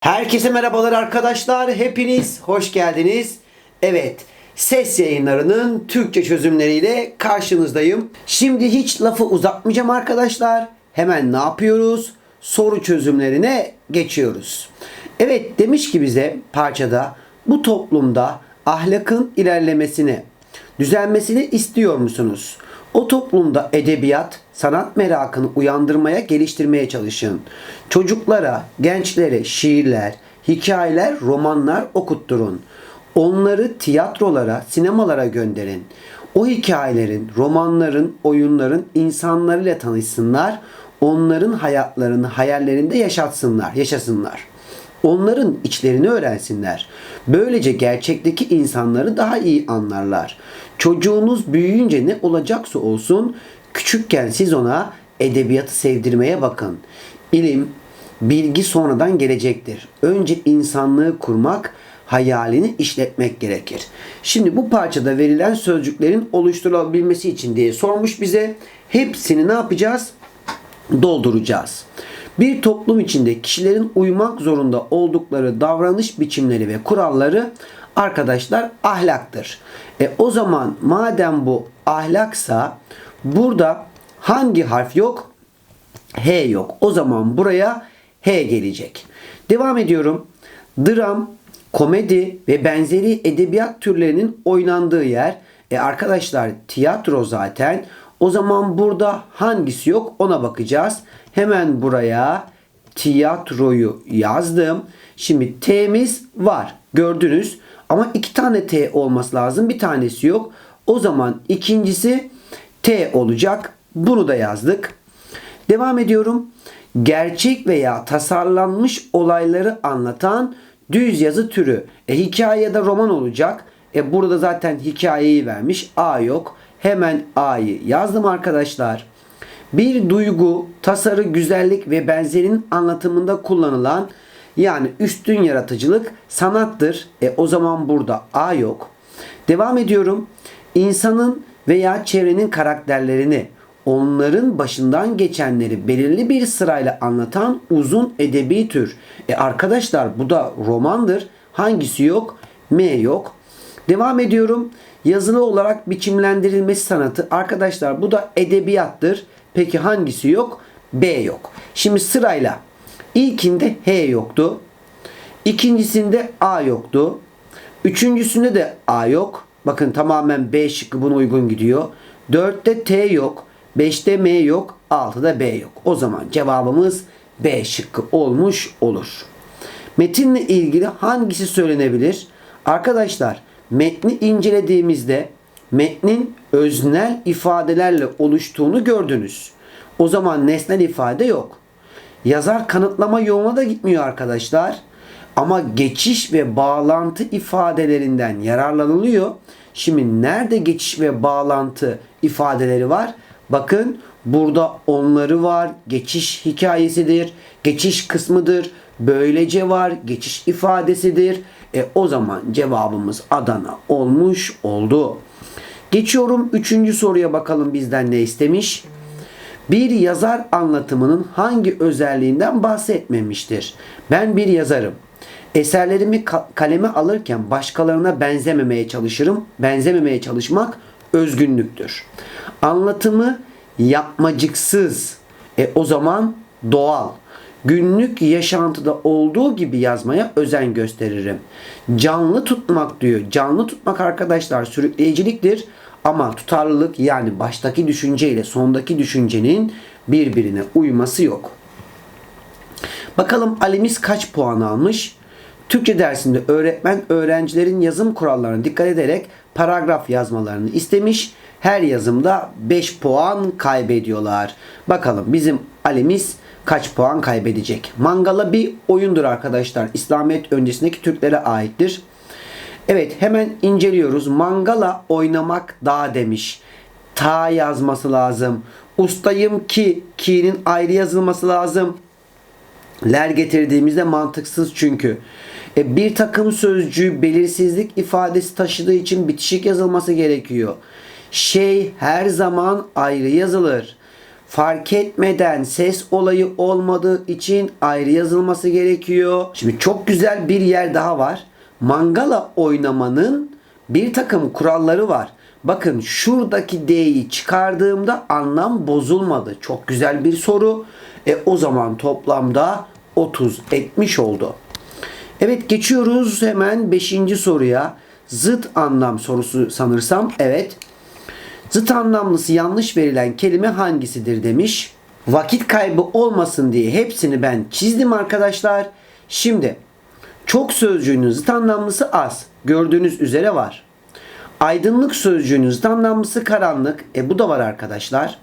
Herkese merhabalar arkadaşlar. Hepiniz hoş geldiniz. Evet, ses yayınlarının Türkçe çözümleriyle karşınızdayım. Şimdi hiç lafı uzatmayacağım arkadaşlar. Hemen ne yapıyoruz? Soru çözümlerine geçiyoruz. Evet demiş ki bize parçada bu toplumda ahlakın ilerlemesini, düzelmesini istiyor musunuz? O toplumda edebiyat, sanat merakını uyandırmaya, geliştirmeye çalışın. Çocuklara, gençlere şiirler, hikayeler, romanlar okutturun. Onları tiyatrolara, sinemalara gönderin. O hikayelerin, romanların, oyunların insanlarıyla tanışsınlar. Onların hayatlarını hayallerinde yaşatsınlar, yaşasınlar. Onların içlerini öğrensinler. Böylece gerçekteki insanları daha iyi anlarlar. Çocuğunuz büyüyünce ne olacaksa olsun küçükken siz ona edebiyatı sevdirmeye bakın. İlim, bilgi sonradan gelecektir. Önce insanlığı kurmak, hayalini işletmek gerekir. Şimdi bu parçada verilen sözcüklerin oluşturulabilmesi için diye sormuş bize. Hepsini ne yapacağız? Dolduracağız. Bir toplum içinde kişilerin uymak zorunda oldukları davranış biçimleri ve kuralları arkadaşlar ahlaktır. E o zaman madem bu ahlaksa burada hangi harf yok? H yok. O zaman buraya H gelecek. Devam ediyorum. Dram, komedi ve benzeri edebiyat türlerinin oynandığı yer. E arkadaşlar tiyatro zaten. O zaman burada hangisi yok ona bakacağız. Hemen buraya tiyatroyu yazdım. Şimdi T'miz var. Gördünüz. Ama iki tane T olması lazım. Bir tanesi yok. O zaman ikincisi T olacak. Bunu da yazdık. Devam ediyorum. Gerçek veya tasarlanmış olayları anlatan düz yazı türü. E, hikaye ya da roman olacak. E, burada zaten hikayeyi vermiş. A yok. Hemen A'yı yazdım arkadaşlar. Bir duygu, tasarı, güzellik ve benzerinin anlatımında kullanılan yani üstün yaratıcılık sanattır. E o zaman burada A yok. Devam ediyorum. İnsanın veya çevrenin karakterlerini, onların başından geçenleri belirli bir sırayla anlatan uzun edebi tür. E arkadaşlar bu da romandır. Hangisi yok? M yok. Devam ediyorum. Yazılı olarak biçimlendirilmesi sanatı. Arkadaşlar bu da edebiyattır. Peki hangisi yok? B yok. Şimdi sırayla ilkinde H yoktu. İkincisinde A yoktu. Üçüncüsünde de A yok. Bakın tamamen B şıkkı buna uygun gidiyor. Dörtte T yok. Beşte M yok. Altıda B yok. O zaman cevabımız B şıkkı olmuş olur. Metinle ilgili hangisi söylenebilir? Arkadaşlar metni incelediğimizde metnin öznel ifadelerle oluştuğunu gördünüz. O zaman nesnel ifade yok. Yazar kanıtlama yoluna da gitmiyor arkadaşlar. Ama geçiş ve bağlantı ifadelerinden yararlanılıyor. Şimdi nerede geçiş ve bağlantı ifadeleri var? Bakın burada onları var. Geçiş hikayesidir. Geçiş kısmıdır. Böylece var. Geçiş ifadesidir. E o zaman cevabımız Adana olmuş oldu. Geçiyorum üçüncü soruya bakalım bizden ne istemiş. Bir yazar anlatımının hangi özelliğinden bahsetmemiştir? Ben bir yazarım. Eserlerimi ka- kaleme alırken başkalarına benzememeye çalışırım. Benzememeye çalışmak özgünlüktür. Anlatımı yapmacıksız. E o zaman doğal. Günlük yaşantıda olduğu gibi yazmaya özen gösteririm. Canlı tutmak diyor. Canlı tutmak arkadaşlar sürükleyiciliktir. Ama tutarlılık yani baştaki düşünce ile sondaki düşüncenin birbirine uyması yok. Bakalım Ali'miz kaç puan almış? Türkçe dersinde öğretmen öğrencilerin yazım kurallarına dikkat ederek paragraf yazmalarını istemiş. Her yazımda 5 puan kaybediyorlar. Bakalım bizim Ali'miz kaç puan kaybedecek? Mangala bir oyundur arkadaşlar. İslamiyet öncesindeki Türklere aittir. Evet hemen inceliyoruz. Mangala oynamak daha demiş. Ta yazması lazım. Ustayım ki ki'nin ayrı yazılması lazım. Ler getirdiğimizde mantıksız çünkü. E, bir takım sözcüğü belirsizlik ifadesi taşıdığı için bitişik yazılması gerekiyor. Şey her zaman ayrı yazılır. Fark etmeden ses olayı olmadığı için ayrı yazılması gerekiyor. Şimdi çok güzel bir yer daha var. Mangala oynamanın bir takım kuralları var. Bakın şuradaki D'yi çıkardığımda anlam bozulmadı. Çok güzel bir soru. E o zaman toplamda 30 etmiş oldu. Evet geçiyoruz hemen 5. soruya. Zıt anlam sorusu sanırsam. Evet. Zıt anlamlısı yanlış verilen kelime hangisidir demiş. Vakit kaybı olmasın diye hepsini ben çizdim arkadaşlar. Şimdi çok sözcüğünün zıt anlamlısı az. Gördüğünüz üzere var. Aydınlık sözcüğünün zıt anlamlısı karanlık. E bu da var arkadaşlar.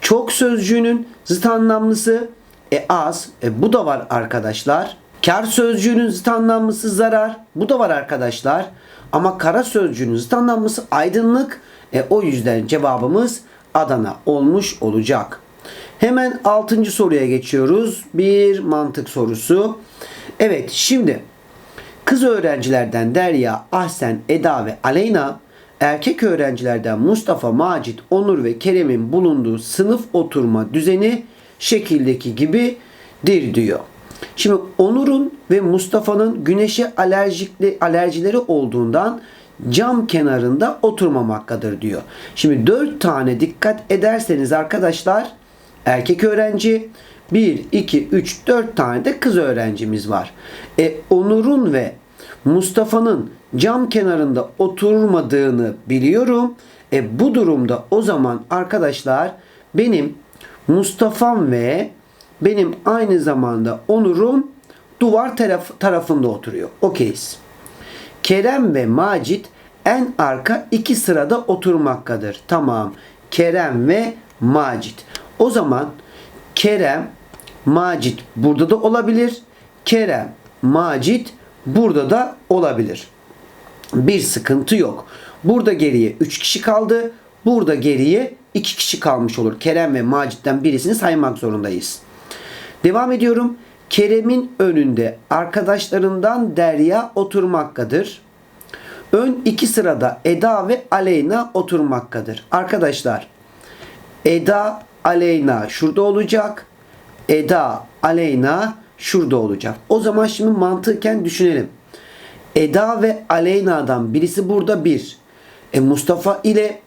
Çok sözcüğünün zıt anlamlısı e az. E bu da var arkadaşlar. Kar sözcüğünün zıt anlamlısı zarar. Bu da var arkadaşlar. Ama kara sözcüğünün zıt anlamlısı aydınlık. E o yüzden cevabımız Adana olmuş olacak. Hemen 6. soruya geçiyoruz. Bir mantık sorusu. Evet şimdi kız öğrencilerden Derya, Ahsen, Eda ve Aleyna erkek öğrencilerden Mustafa, Macit, Onur ve Kerem'in bulunduğu sınıf oturma düzeni şekildeki gibidir diyor. Şimdi Onur'un ve Mustafa'nın güneşe alerjikli alerjileri olduğundan cam kenarında oturmamaktadır diyor. Şimdi 4 tane dikkat ederseniz arkadaşlar erkek öğrenci 1, 2, 3, 4 tane de kız öğrencimiz var. E, Onur'un ve Mustafa'nın cam kenarında oturmadığını biliyorum. E, bu durumda o zaman arkadaşlar benim Mustafa'm ve benim aynı zamanda Onur'um duvar taraf, tarafında oturuyor. Okeyiz. Kerem ve Macit en arka iki sırada oturmaktadır. Tamam. Kerem ve Macit. O zaman Kerem, Macit burada da olabilir. Kerem, Macit burada da olabilir. Bir sıkıntı yok. Burada geriye 3 kişi kaldı. Burada geriye 2 kişi kalmış olur. Kerem ve Macit'ten birisini saymak zorundayız. Devam ediyorum. Kerem'in önünde arkadaşlarından Derya oturmaktadır. Ön iki sırada Eda ve Aleyna oturmaktadır. Arkadaşlar Eda, Aleyna şurada olacak. Eda, Aleyna şurada olacak. O zaman şimdi mantıken düşünelim. Eda ve Aleyna'dan birisi burada bir. E Mustafa ile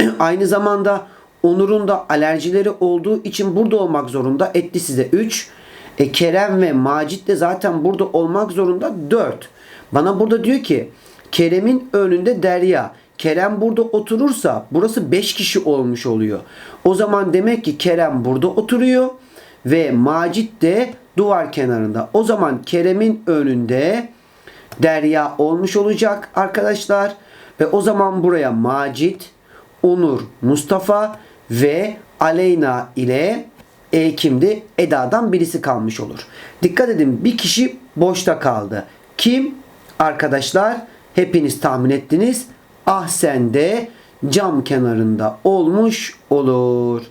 aynı zamanda Onur'un da alerjileri olduğu için burada olmak zorunda. Etti size 3. E Kerem ve Macit de zaten burada olmak zorunda 4. Bana burada diyor ki Kerem'in önünde Derya. Kerem burada oturursa burası 5 kişi olmuş oluyor. O zaman demek ki Kerem burada oturuyor ve Macit de duvar kenarında. O zaman Kerem'in önünde Derya olmuş olacak arkadaşlar. Ve o zaman buraya Macit, Onur, Mustafa ve Aleyna ile e, kimdi? Eda'dan birisi kalmış olur. Dikkat edin bir kişi boşta kaldı. Kim? Arkadaşlar hepiniz tahmin ettiniz. Ahsen de cam kenarında olmuş olur.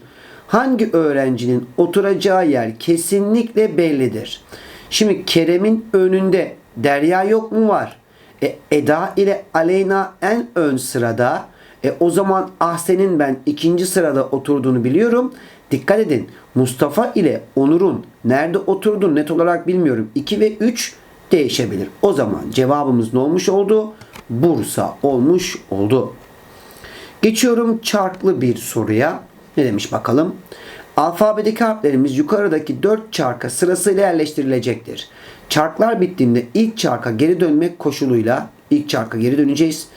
Hangi öğrencinin oturacağı yer kesinlikle bellidir. Şimdi Kerem'in önünde Derya yok mu var? E, Eda ile Aleyna en ön sırada. E, o zaman Ahsen'in ben ikinci sırada oturduğunu biliyorum. Dikkat edin Mustafa ile Onur'un nerede oturduğunu net olarak bilmiyorum. 2 ve 3 değişebilir. O zaman cevabımız ne olmuş oldu? Bursa olmuş oldu. Geçiyorum çarklı bir soruya. Ne demiş bakalım? Alfabedeki harflerimiz yukarıdaki 4 çarka sırasıyla yerleştirilecektir. Çarklar bittiğinde ilk çarka geri dönmek koşuluyla ilk çarka geri döneceğiz.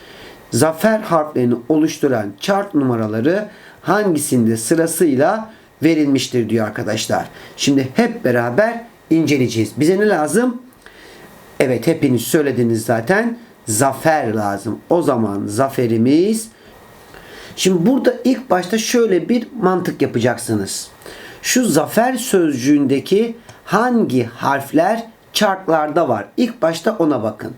Zafer harflerini oluşturan çark numaraları hangisinde sırasıyla verilmiştir diyor arkadaşlar. Şimdi hep beraber inceleyeceğiz. Bize ne lazım? Evet hepiniz söylediniz zaten. Zafer lazım. O zaman zaferimiz Şimdi burada ilk başta şöyle bir mantık yapacaksınız. Şu zafer sözcüğündeki hangi harfler çarklarda var? İlk başta ona bakın.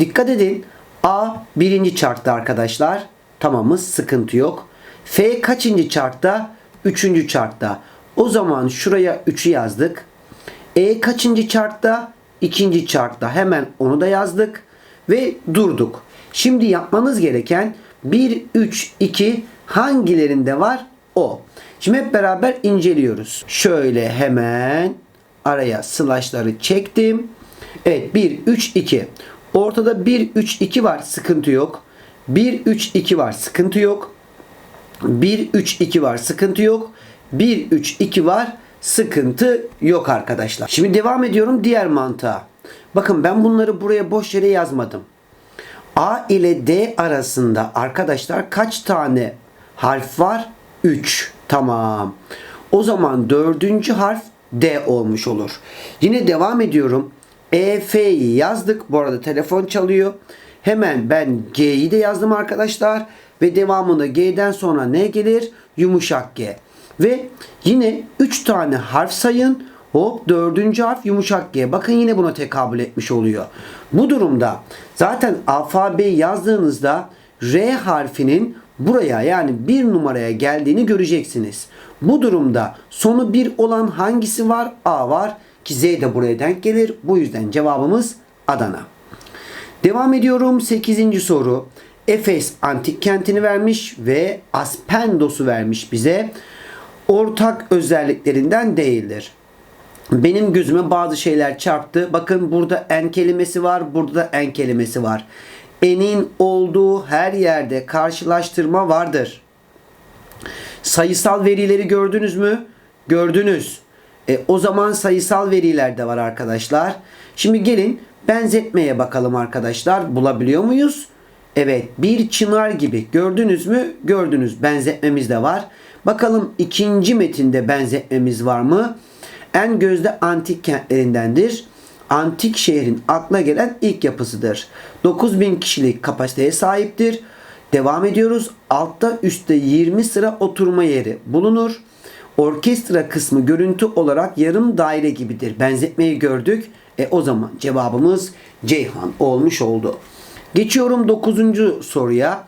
Dikkat edin. A birinci çarkta arkadaşlar. Tamamız sıkıntı yok. F kaçıncı çarkta? Üçüncü çarkta. O zaman şuraya 3'ü yazdık. E kaçıncı çarkta? İkinci çarkta. Hemen onu da yazdık. Ve durduk. Şimdi yapmanız gereken 1, 3, 2 hangilerinde var? O. Şimdi hep beraber inceliyoruz. Şöyle hemen araya slashları çektim. Evet 1, 3, 2. Ortada 1, 3, 2 var. Sıkıntı yok. 1, 3, 2 var. Sıkıntı yok. 1, 3, 2 var. Sıkıntı yok. 1, 3, 2 var. Sıkıntı yok arkadaşlar. Şimdi devam ediyorum diğer mantığa. Bakın ben bunları buraya boş yere yazmadım. A ile D arasında arkadaşlar kaç tane harf var? 3. Tamam. O zaman dördüncü harf D olmuş olur. Yine devam ediyorum. E, F'yi yazdık. Bu arada telefon çalıyor. Hemen ben G'yi de yazdım arkadaşlar. Ve devamında G'den sonra ne gelir? Yumuşak G. Ve yine 3 tane harf sayın. Hop dördüncü harf yumuşak G. Bakın yine buna tekabül etmiş oluyor. Bu durumda zaten alfabeyi yazdığınızda R harfinin buraya yani bir numaraya geldiğini göreceksiniz. Bu durumda sonu bir olan hangisi var? A var ki Z de buraya denk gelir. Bu yüzden cevabımız Adana. Devam ediyorum 8. soru. Efes antik kentini vermiş ve Aspendos'u vermiş bize. Ortak özelliklerinden değildir. Benim gözüme bazı şeyler çarptı. Bakın burada en kelimesi var, burada da en kelimesi var. Enin olduğu her yerde karşılaştırma vardır. Sayısal verileri gördünüz mü? Gördünüz. E, o zaman sayısal veriler de var arkadaşlar. Şimdi gelin benzetmeye bakalım arkadaşlar. Bulabiliyor muyuz? Evet bir çınar gibi gördünüz mü? Gördünüz benzetmemiz de var. Bakalım ikinci metinde benzetmemiz var mı? En gözde antik kentlerindendir. Antik şehrin akla gelen ilk yapısıdır. 9000 kişilik kapasiteye sahiptir. Devam ediyoruz. Altta üstte 20 sıra oturma yeri bulunur. Orkestra kısmı görüntü olarak yarım daire gibidir. Benzetmeyi gördük. E o zaman cevabımız Ceyhan olmuş oldu. Geçiyorum 9. soruya.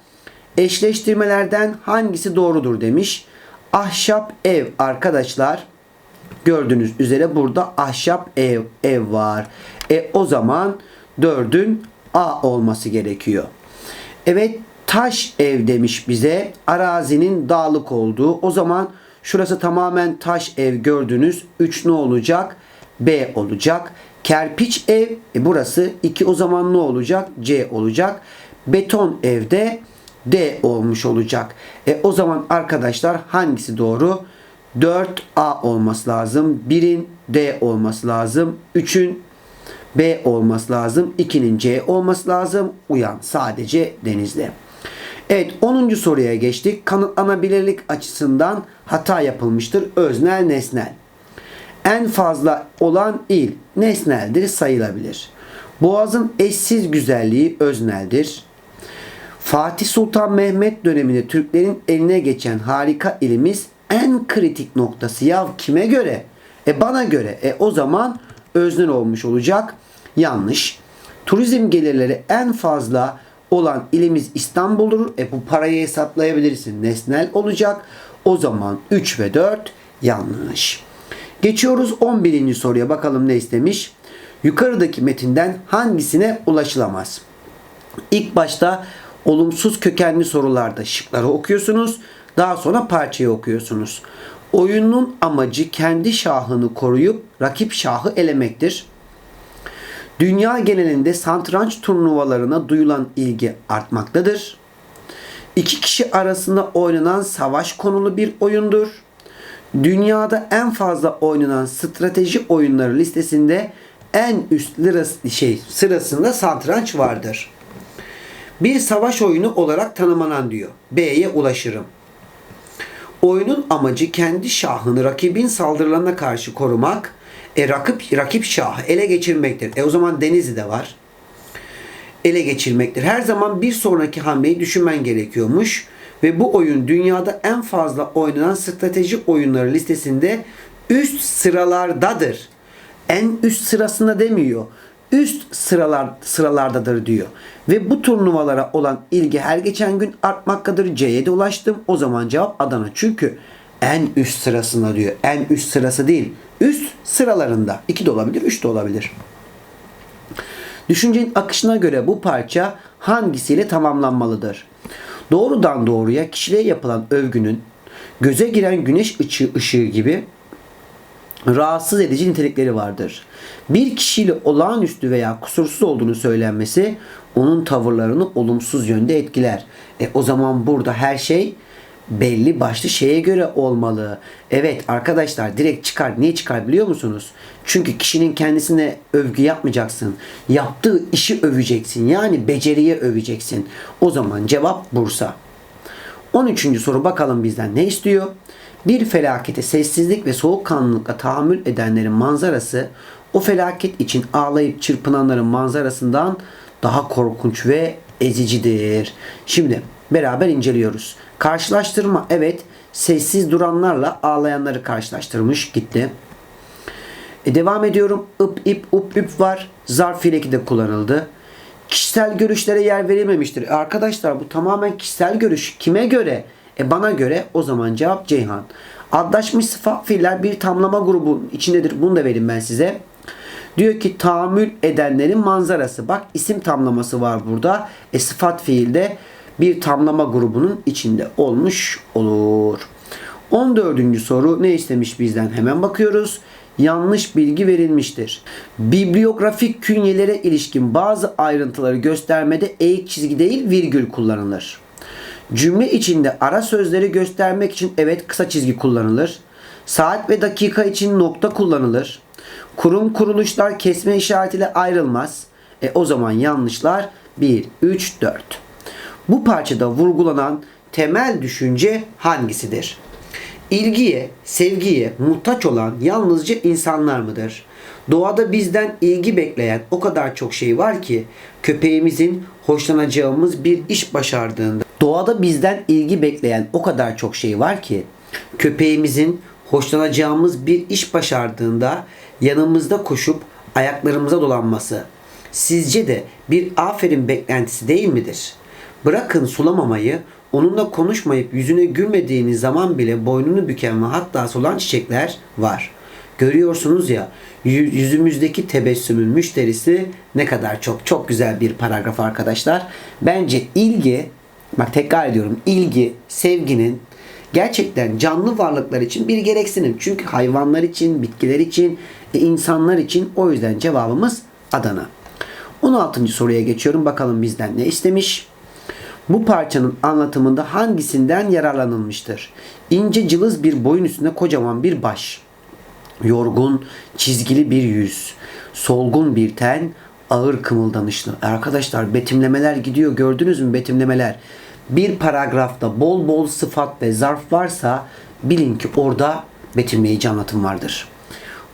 Eşleştirmelerden hangisi doğrudur demiş. Ahşap ev arkadaşlar. Gördüğünüz üzere burada ahşap ev ev var. E o zaman 4'ün A olması gerekiyor. Evet taş ev demiş bize. Arazinin dağlık olduğu. O zaman şurası tamamen taş ev gördünüz. 3 ne olacak? B olacak. Kerpiç ev e burası 2 o zaman ne olacak? C olacak. Beton evde D olmuş olacak. E o zaman arkadaşlar hangisi doğru? 4A olması lazım. 1'in D olması lazım. 3'ün B olması lazım. 2'nin C olması lazım. Uyan sadece denizde. Evet 10. soruya geçtik. Kanıtlanabilirlik açısından hata yapılmıştır. Öznel nesnel. En fazla olan il nesneldir sayılabilir. Boğazın eşsiz güzelliği özneldir. Fatih Sultan Mehmet döneminde Türklerin eline geçen harika ilimiz en kritik noktası. Ya kime göre? E bana göre. E o zaman öznel olmuş olacak. Yanlış. Turizm gelirleri en fazla olan ilimiz İstanbul'dur. E bu parayı hesaplayabilirsin. Nesnel olacak. O zaman 3 ve 4 yanlış. Geçiyoruz 11. soruya bakalım ne istemiş. Yukarıdaki metinden hangisine ulaşılamaz? İlk başta olumsuz kökenli sorularda şıkları okuyorsunuz. Daha sonra parçayı okuyorsunuz. Oyunun amacı kendi şahını koruyup rakip şahı elemektir. Dünya genelinde santranç turnuvalarına duyulan ilgi artmaktadır. İki kişi arasında oynanan savaş konulu bir oyundur. Dünyada en fazla oynanan strateji oyunları listesinde en üst lirası, şey, sırasında satranç vardır. Bir savaş oyunu olarak tanımlanan diyor. B'ye ulaşırım. Oyunun amacı kendi şahını rakibin saldırılarına karşı korumak, e, rakip, rakip şahı ele geçirmektir. E o zaman Denizli de var. Ele geçirmektir. Her zaman bir sonraki hamleyi düşünmen gerekiyormuş. Ve bu oyun dünyada en fazla oynanan strateji oyunları listesinde üst sıralardadır. En üst sırasında demiyor. Üst sıralar sıralardadır diyor. Ve bu turnuvalara olan ilgi her geçen gün artmaktadır. C'ye de ulaştım. O zaman cevap Adana. Çünkü en üst sırasında diyor. En üst sırası değil. Üst sıralarında. 2 de olabilir, 3 de olabilir. Düşüncenin akışına göre bu parça hangisiyle tamamlanmalıdır? Doğrudan doğruya kişiliğe yapılan övgünün Göze giren güneş ışığı, ışığı gibi rahatsız edici nitelikleri vardır. Bir kişiyle olağanüstü veya kusursuz olduğunu söylenmesi onun tavırlarını olumsuz yönde etkiler. E o zaman burada her şey belli başlı şeye göre olmalı. Evet arkadaşlar direkt çıkar. Niye çıkar biliyor musunuz? Çünkü kişinin kendisine övgü yapmayacaksın. Yaptığı işi öveceksin. Yani beceriye öveceksin. O zaman cevap Bursa. 13. soru bakalım bizden ne istiyor? Bir felakete sessizlik ve soğukkanlılıkla tahammül edenlerin manzarası o felaket için ağlayıp çırpınanların manzarasından daha korkunç ve ezicidir. Şimdi beraber inceliyoruz. Karşılaştırma evet sessiz duranlarla ağlayanları karşılaştırmış gitti. E, devam ediyorum. Ip ip up üp var. Zarf fileki de kullanıldı. Kişisel görüşlere yer verilmemiştir. E, arkadaşlar bu tamamen kişisel görüş. Kime göre? E bana göre o zaman cevap Ceyhan. Adlaşmış sıfat fiiller bir tamlama grubu içindedir. Bunu da vereyim ben size. Diyor ki tahammül edenlerin manzarası. Bak isim tamlaması var burada. E sıfat fiilde bir tamlama grubunun içinde olmuş olur. 14. soru ne istemiş bizden? Hemen bakıyoruz. Yanlış bilgi verilmiştir. Bibliografik künyelere ilişkin bazı ayrıntıları göstermede eğik çizgi değil virgül kullanılır. Cümle içinde ara sözleri göstermek için evet kısa çizgi kullanılır. Saat ve dakika için nokta kullanılır. Kurum kuruluşlar kesme işaretiyle ayrılmaz. E o zaman yanlışlar 1, 3, 4. Bu parçada vurgulanan temel düşünce hangisidir? İlgiye, sevgiye muhtaç olan yalnızca insanlar mıdır? Doğada bizden ilgi bekleyen o kadar çok şey var ki köpeğimizin hoşlanacağımız bir iş başardığında Doğada bizden ilgi bekleyen o kadar çok şey var ki köpeğimizin hoşlanacağımız bir iş başardığında yanımızda koşup ayaklarımıza dolanması sizce de bir aferin beklentisi değil midir? Bırakın sulamamayı, onunla konuşmayıp yüzüne gülmediğiniz zaman bile boynunu büken ve hatta solan çiçekler var. Görüyorsunuz ya yüzümüzdeki tebessümün müşterisi ne kadar çok. Çok güzel bir paragraf arkadaşlar. Bence ilgi, bak tekrar ediyorum ilgi, sevginin gerçekten canlı varlıklar için bir gereksinim. Çünkü hayvanlar için, bitkiler için, e, insanlar için o yüzden cevabımız Adana. 16. soruya geçiyorum. Bakalım bizden ne istemiş? Bu parçanın anlatımında hangisinden yararlanılmıştır? İnce cılız bir boyun üstünde kocaman bir baş. Yorgun, çizgili bir yüz. Solgun bir ten, ağır kımıldanışlı. Arkadaşlar betimlemeler gidiyor. Gördünüz mü betimlemeler? Bir paragrafta bol bol sıfat ve zarf varsa bilin ki orada betimleyici anlatım vardır.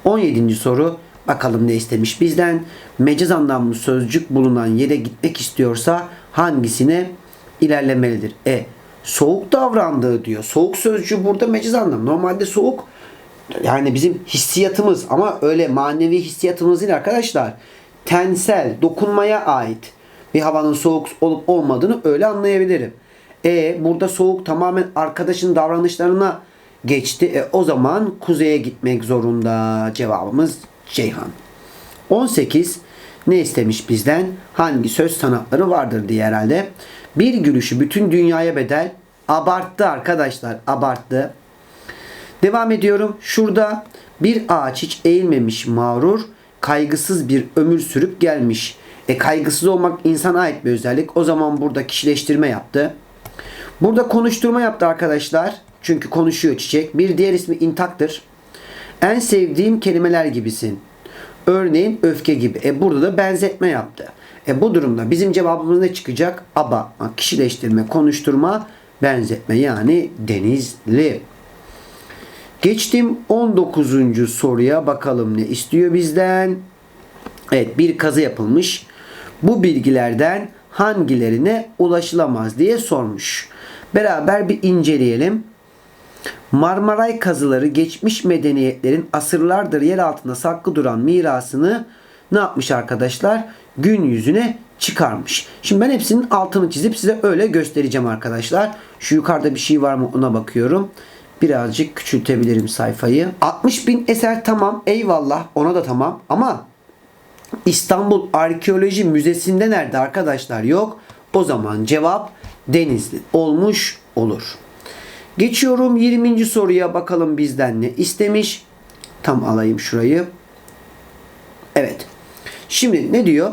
17. soru bakalım ne istemiş bizden. Mecaz anlamlı sözcük bulunan yere gitmek istiyorsa hangisine ilerlemelidir? E soğuk davrandığı diyor. Soğuk sözcüğü burada mecaz anlam. Normalde soğuk yani bizim hissiyatımız ama öyle manevi hissiyatımız değil arkadaşlar. Tensel, dokunmaya ait bir havanın soğuk olup olmadığını öyle anlayabilirim. E burada soğuk tamamen arkadaşın davranışlarına geçti. E, o zaman kuzeye gitmek zorunda. Cevabımız Ceyhan. 18 ne istemiş bizden? Hangi söz sanatları vardır diye herhalde. Bir gülüşü bütün dünyaya bedel. Abarttı arkadaşlar. Abarttı. Devam ediyorum. Şurada bir ağaç hiç eğilmemiş mağrur. Kaygısız bir ömür sürüp gelmiş. E kaygısız olmak insana ait bir özellik. O zaman burada kişileştirme yaptı. Burada konuşturma yaptı arkadaşlar. Çünkü konuşuyor çiçek. Bir diğer ismi intaktır. En sevdiğim kelimeler gibisin. Örneğin öfke gibi. E burada da benzetme yaptı. E bu durumda bizim cevabımız ne çıkacak? Aba, kişileştirme, konuşturma, benzetme yani denizli. Geçtim 19. soruya bakalım ne istiyor bizden. Evet bir kazı yapılmış. Bu bilgilerden hangilerine ulaşılamaz diye sormuş. Beraber bir inceleyelim. Marmaray kazıları geçmiş medeniyetlerin asırlardır yer altında saklı duran mirasını ne yapmış arkadaşlar? Gün yüzüne çıkarmış. Şimdi ben hepsinin altını çizip size öyle göstereceğim arkadaşlar. Şu yukarıda bir şey var mı ona bakıyorum. Birazcık küçültebilirim sayfayı. 60 bin eser tamam eyvallah ona da tamam ama İstanbul Arkeoloji Müzesi'nde nerede arkadaşlar yok. O zaman cevap Denizli olmuş olur. Geçiyorum 20. soruya bakalım bizden ne istemiş. Tam alayım şurayı. Evet. Şimdi ne diyor?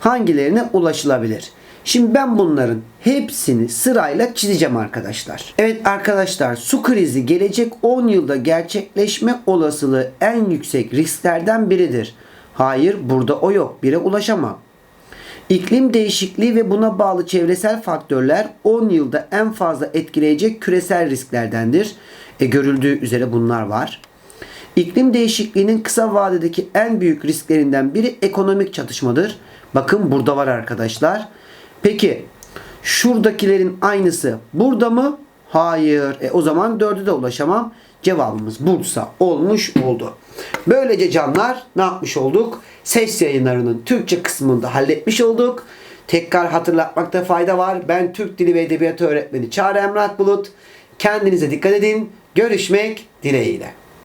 Hangilerine ulaşılabilir? Şimdi ben bunların hepsini sırayla çizeceğim arkadaşlar. Evet arkadaşlar su krizi gelecek 10 yılda gerçekleşme olasılığı en yüksek risklerden biridir. Hayır burada o yok. Bire ulaşamam. İklim değişikliği ve buna bağlı çevresel faktörler 10 yılda en fazla etkileyecek küresel risklerdendir. E, görüldüğü üzere bunlar var. İklim değişikliğinin kısa vadedeki en büyük risklerinden biri ekonomik çatışmadır. Bakın burada var arkadaşlar. Peki şuradakilerin aynısı burada mı? Hayır. E, o zaman dördü de ulaşamam. Cevabımız Bursa olmuş oldu. Böylece canlar ne yapmış olduk? Ses yayınlarının Türkçe kısmını da halletmiş olduk. Tekrar hatırlatmakta fayda var. Ben Türk Dili ve Edebiyatı öğretmeni Çağrı Emrah Bulut. Kendinize dikkat edin. Görüşmek dileğiyle.